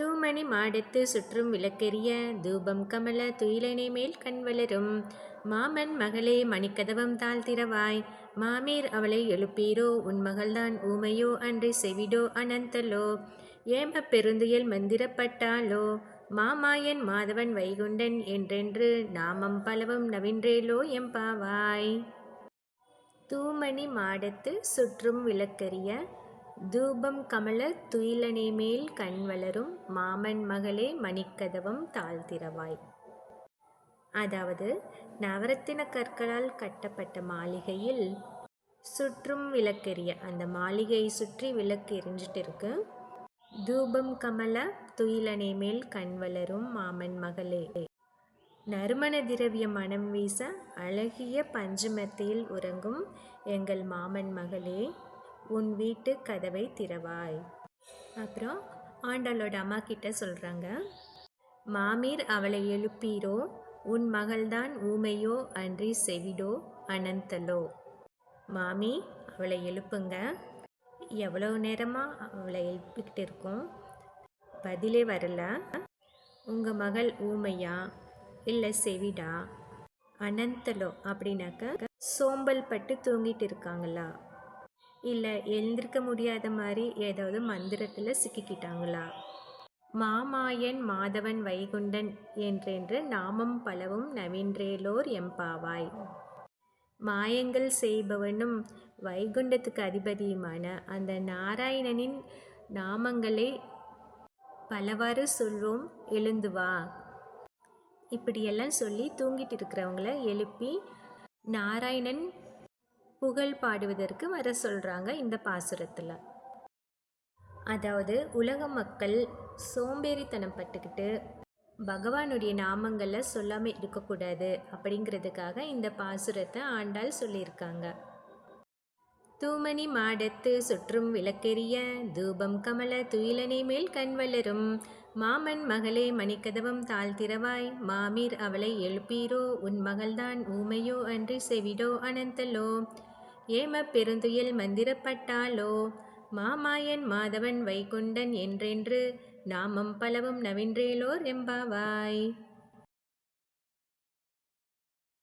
தூமணி மாடத்து சுற்றும் விளக்கெரிய தூபம் கமல துயிலனை மேல் கண் வளரும். மாமன் மகளே மணிக்கதவம் தாழ் திறவாய் மாமீர் அவளை எழுப்பீரோ? உன் மகள்தான் ஊமையோ? அன்று செவிடோ? அனந்தலோ? ஏம பெருந்துயல் மந்திரப்பட்டாலோ? மாமாயன் மாதவன் வைகுண்டன் என்றென்று நாமம் பலவும் நவின்றேலோ எம்பாவாய்? தூமணி மாடத்து சுற்றும் விளக்கரிய தூபம் கமல துயிலனை மேல் கண் வளரும் மாமன் மகளே மணிக்கதவம் தாழ்த்திரவாய் அதாவது நவரத்தின கற்களால் கட்டப்பட்ட மாளிகையில் சுற்றும் விளக்கெரிய அந்த மாளிகையை சுற்றி விளக்கு எரிஞ்சிட்டு இருக்கு தூபம் கமல துயிலனை மேல் கண் வளரும் மாமன் மகளே. நறுமண திரவிய மனம் வீச அழகிய பஞ்சுமெத்தையில் உறங்கும் எங்கள் மாமன் மகளே. உன் வீட்டு கதவை திறவாய். அப்புறம் ஆண்டாளோட அம்மா கிட்ட சொல்கிறாங்க மாமீர் அவளை எழுப்பீரோ? உன் மகள்தான் ஊமையோ அன்றி செவிடோ அனந்தலோ? மாமி அவளை எழுப்புங்க. எவ்வளோ நேரமாக அவளை எழுப்பிக்கிட்டு இருக்கோம்? பதிலே வரல. உங்கள் மகள் ஊமையா? இல்லை செவிடா? அனந்தலோ? அப்படின்னாக்க சோம்பல் பட்டு தூங்கிட்டு இருக்காங்களா? இல்லை எழுந்திருக்க முடியாத மாதிரி ஏதாவது மந்திரத்தில் சிக்கிக்கிட்டாங்களா? மாமாயன் மாதவன் வைகுண்டன் என்றென்று நாமம் பலவும் நவீன்றேலோர் எம்பாவாய் மாயங்கள் செய்பவனும் வைகுண்டத்துக்கு அதிபதியுமான அந்த நாராயணனின் நாமங்களை பலவாறு சொல்வோம் எழுந்து வா. இப்படியெல்லாம் சொல்லி தூங்கிட்டு இருக்கிறவங்கள எழுப்பி நாராயணன் புகழ் பாடுவதற்கு வர சொல்கிறாங்க இந்த பாசுரத்தில். அதாவது உலக மக்கள் சோம்பேறித்தனம் பட்டுக்கிட்டு பகவானுடைய நாமங்களை சொல்லாமல் இருக்கக்கூடாது அப்படிங்கிறதுக்காக இந்த பாசுரத்தை ஆண்டாள் சொல்லியிருக்காங்க. தூமணி மாடத்து சுற்றும் விளக்கெரிய தூபம் கமல துயிலனை மேல் கண் வளரும். மாமன் மகளே மணிக்கதவம் தாழ்த்திரவாய் மாமீர் அவளை எழுப்பீரோ? உன் மகள்தான் ஊமையோ அன்று செவிடோ அனந்தலோ? ஏம பெருந்துயில் மந்திரப்பட்டாலோ? மாமாயன் மாதவன் வைகுண்டன் என்றென்று நாமம் பலவும் நவின்றேலோர் எம்பாவாய்.